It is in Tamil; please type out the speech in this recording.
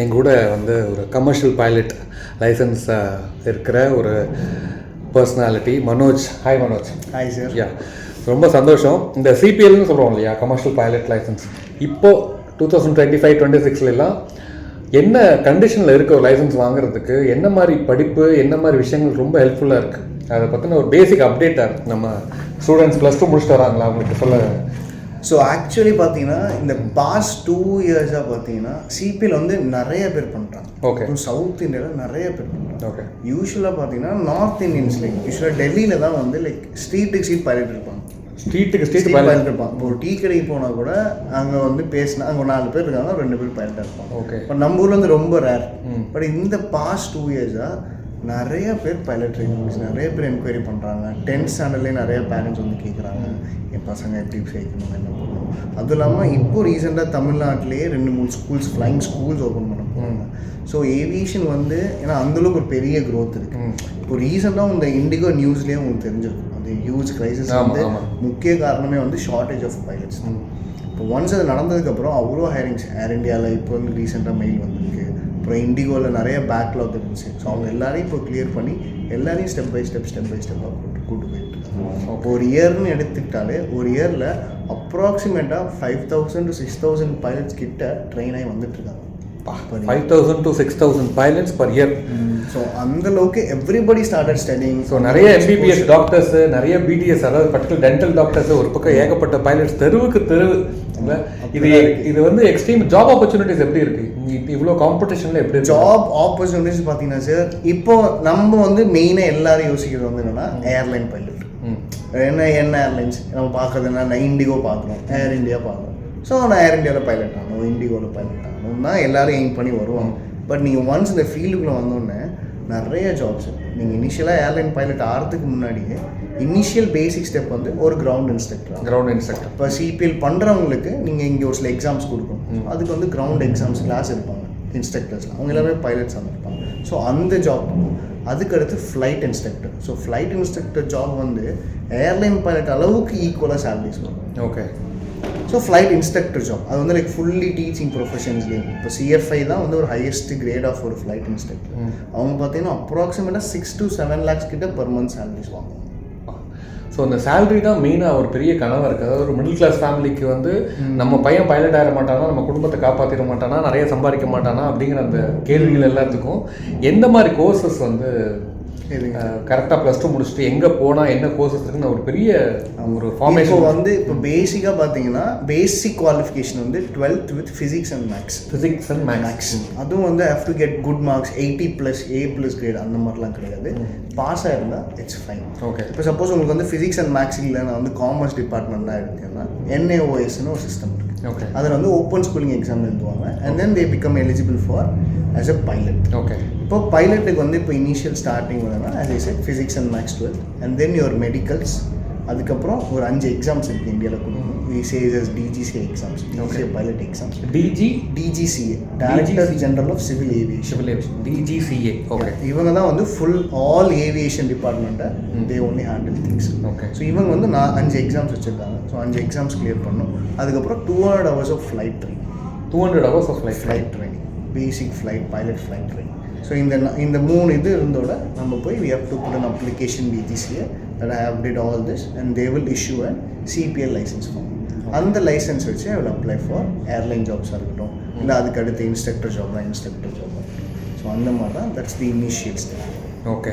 என் கூட வந்து ஒரு கமர்ஷியல் பைலட் லைசன்ஸ் இருக்கிற ஒரு personality Manoj hi Manoj hi sir yeah ரொம்ப சந்தோஷம். இந்த சிபிஎல்னு சொல்கிறோம் இல்லையா கமர்ஷியல் பைலட் லைசன்ஸ் இப்போ two thousand twenty five twenty சிக்ஸ்லாம் என்ன கண்டிஷனில் இருக்க ஒரு லைசன்ஸ் வாங்குறதுக்கு என்ன மாதிரி படிப்பு என்ன மாதிரி விஷயங்கள் ரொம்ப ஹெல்ப்ஃபுல்லாக இருக்குது அதை பற்றின ஒரு பேசிக் அப்டேட்டாக நம்ம ஸ்டூடெண்ட்ஸ் ப்ளஸ் டூ முடிச்சுட்டு வராங்களா? அவங்களுக்கு சொல்ல ஸோ ஆக்சுவலி பார்த்தீங்கன்னா இந்த பாஸ்ட் டூ இயர்ஸாக பார்த்தீங்கன்னா சிபிஎல் வந்து நிறைய பேர் பண்ணுறாங்க ஓகே சவுத் இந்தியாவில் நிறைய பேர் பண்ணுறாங்க ஓகே யூஸ்வலாக பார்த்தீங்கன்னா நார்த் இந்தியன்ஸ் லைக் யூஸ்வலாக டெல்லியில் தான் வந்து லைக் ஸ்ட்ரீட்டுக்கு ஸ்ட்ரீட் பைலட் இருப்பாங்க. ஸ்ட்ரீட்டுக்கு ஸ்ட்ரீட் பைலட் இருப்பாங்க. இப்போ ஒரு டீ கடைக்கு போனால் கூட அங்கே வந்து பேசினா அங்கே நாலு பேர் இருக்காங்க ரெண்டு பேர் பைலட்டாக இருப்பாங்க. ஓகே பட் நம்ம ஊரில் வந்து ரொம்ப ரேர் பட் இந்த பாஸ்ட் டூ இயர்ஸாக நிறைய பேர் பைலட் ட்ரைனிங் நிறைய பேர் என்கொயரி பண்ணுறாங்க டென்த் ஸ்டாண்டர்ட்லேயே நிறைய பேரண்ட்ஸ் வந்து கேட்குறாங்க என் பசங்க எப்படி சேர்க்கணும் என்ன பண்ணணும்? அதுவும் இல்லாமல் இப்போ ரீசெண்டாக தமிழ்நாட்டிலேயே ரெண்டு மூணு ஸ்கூல்ஸ் ஃப்ளைங் ஸ்கூல்ஸ் ஓப்பன் பண்ண போகிறாங்க ஸோ ஏவியேஷன் வந்து ஏன்னா அந்தளவுக்கு ஒரு பெரிய growth இருக்குது இப்போ ரீசெண்டாக இந்த இண்டிகோ நியூஸ்லேயே உங்களுக்கு தெரிஞ்சிருக்கும். அந்த ஹியூஜ் கிரைசிஸ் வந்து. முக்கிய காரணமே வந்து ஷார்ட்டேஜ் ஆஃப் பைலட்ஸ் தான். இப்போ ஒன்ஸ் அது நடந்ததுக்கப்புறம் அவ்வளோ ஹைரிங்ஸ் ஏர் இந்தியாவில் இப்போ வந்து ரீசெண்டாக மெயில் வந்திருக்கு. அப்புறம் இண்டிகோவில் நிறைய பேக்லாக் இருந்துச்சு. ஸோ அவங்க எல்லாரையும் இப்போ கிளியர் பண்ணி எல்லாரையும் step by step step by ஸ்டெப்பாக கூட்டு கூட்டு போயிட்டு இருக்காங்க. ஒரு இயர்னு எடுத்துக்கிட்டாலே ஒரு இயரில் அப்ராக்சிமேட்டாக five thousand to six thousand pilots கிட்ட ட்ரெயின் ஆகி five thousand to six thousand pilots per year so அந்த அளவுக்கு எவ்ரிபடி ஸ்டார்டட் ஸ்டடிங் ஸோ நிறைய எம்பிபிஎஸ் டாக்டர்ஸ் நிறைய பிடிஎஸ் அதாவது பர்டிகுலர் டென்டல் டாக்டர்ஸ் ஒரு பக்கம் ஏகப்பட்ட பைலட்ஸ் தெருவுக்கு தெருவு? இது இது வந்து எக்ஸ்ட்ரீம் ஜாப் ஆப்பர்ச்சுனிட்டிஸ் எப்படி இருக்கு? இவ்வளோ காம்படிஷன்ல எப்படி ஜாப் ஆப்பர்ச்சுனிட்டிஸ் பார்த்தீங்கன்னா சார் இப்போ நம்ம வந்து மெயினாக எல்லாரும் யோசிக்கிறது வந்து என்னன்னா ஏர்லைன் பைலட். என்ன என்ன ஏர்லைன்ஸ் நம்ம பார்க்கறது என்ன? நான் இண்டிகோ பார்க்குறோம் ஏர் இந்தியா பார்க்குறோம் ஸோ நான் ஏர் இந்தியாவில் பைலட் ஆகணும் இண்டிகோவில் பைலட் ஆகணும் தான் எல்லாரும் எய்ம் பண்ணி வருவாங்க. பட் நீங்கள் ஒன்ஸ் இந்த ஃபீல்டுக்குள்ளே வந்தோடனே நிறைய ஜாப்ஸ் நீங்கள் இனிஷியலாக ஏர்லைன் பைலட் ஆகிறதுக்கு முன்னாடியே இனிஷியல் பேசிக் ஸ்டெப் வந்து ஒரு கிரவுண்ட் இன்ஸ்ட்ரக்டர் கிரவுண்ட் இன்ஸ்ட்ரக்டர் இப்போ சிபிஎல் பண்ணுறவங்களுக்கு நீங்கள் இங்கே ஒரு சில எக்ஸாம்ஸ் கொடுக்கணும். அதுக்கு வந்து கிரவுண்ட் எக்ஸாம்ஸ் கிளாஸ் இருப்பாங்க இன்ஸ்ட்ரக்டர்ஸ்லாம் அவங்க எல்லாமே பைலட்ஸ் இருப்பாங்க. ஸோ அந்த ஜாப் அதுக்கடுத்து flight instructor so flight instructor job வந்து ஏர்லைன் பைலட் அளவுக்கு ஈக்குவலாக சேலரிஸ் வரும். Okay so flight instructor job அது வந்து லைக் ஃபுல்லி டீச்சிங் ப்ரொஃபஷன்ஸ்லேயும் இப்போ சிஎஃப்ஐ தான் வந்து ஒரு ஹையஸ்ட் கிரேட் ஆஃப் ஒரு ஃப்ளைட் இன்ஸ்ட்ரக்டர் அவங்க பார்த்தீங்கன்னா அப்ராக்சிமேட்டாக சிக்ஸ் to செவன் லேக்ஸ் கிட்ட பெர் மந்த் சேலரிஸ் வாங்குவாங்க. ஸோ அந்த சேலரி தான் மெயினாக ஒரு பெரிய கனவு இருக்குது அதாவது ஒரு மிடில் கிளாஸ் ஃபேமிலிக்கு வந்து நம்ம பையன் பைலட் ஆகிட மாட்டானா நம்ம குடும்பத்தை காப்பாற்றிட மாட்டானா நிறைய சம்பாதிக்க மாட்டானா அப்படிங்கிற அந்த கேள்விகள் எல்லாத்துக்கும் எந்த மாதிரி கோர்சஸ் வந்து? கரெக்டாக ப்ளஸ் டூ முடிச்சுட்டு எங்கே போனால் என்ன கோர்சஸ் இருக்குன்னு ஒரு பெரிய ஒரு ஃபார்மேஷன் வந்து இப்போ பேசிக்காக பார்த்தீங்கன்னா பேசிக் குவாலிஃபிகேஷன் வந்து twelfth with physics and maths physics and maths அதுவும் வந்து have to get good marks eighty plus A plus grade அந்த மாதிரிலாம் கிடையாது. பாஸ் ஆயிருந்தா இட்ஸ் ஃபைன் ஓகே இப்போ சப்போஸ் உங்களுக்கு வந்து ஃபிசிக்ஸ் அண்ட் மேக்ஸ் இல்லை நான் வந்து காமர்ஸ் டிபார்ட்மெண்ட்டாக எடுத்தேன்னா என்ஏஓஎஸ்னு ஒரு சிஸ்டம் இருக்குது ஓகே அதில் வந்து ஓப்பன் ஸ்கூலிங் எக்ஸாம் எழுதுவாங்க. And then they become eligible for as a pilot okay இப்போ பைலட்டுக்கு வந்து இப்போ இனிஷியல் ஸ்டார்டிங் வந்து as I said physics and maths twelve and then your medicals அதுக்கப்புறம் ஒரு அஞ்சு எக்ஸாம்ஸ் இருக்குது இந்தியாவில் கொடுக்கணும் விசேஎஸ் DGCA exams DGCA pilot exams DG DGCA director general of civil aviation civil aviation DGCA okay இவங்க தான் வந்து ஃபுல் ஆல் ஏவியேஷன் டிபார்ட்மெண்ட்டை they only handle things okay so இவங்க வந்து நான் அஞ்சு எக்ஸாம்ஸ் வச்சுருக்காங்க. ஸோ அஞ்சு எக்ஸாம்ஸ் கிளியர் பண்ணணும் அதுக்கப்புறம் two hundred hours of flight training two hundred hours of life flight training basic flight pilot flight training so இந்த இந்த மூணு இது இருந்தோட நம்ம போய் we have to put an application DGCA that I have did all this and they will issue and CPL licence form அந்த லைசன்ஸ் வச்சு I will apply for airline ஜாப்ஸாக இருக்கட்டும். இல்லை அதுக்கு அடுத்து இன்ஸ்ட்ரக்டர் ஜாப்னா இன்ஸ்ட்ரக்டர் ஜாப் ஸோ அந்த மாதிரி தான் that's the initial step okay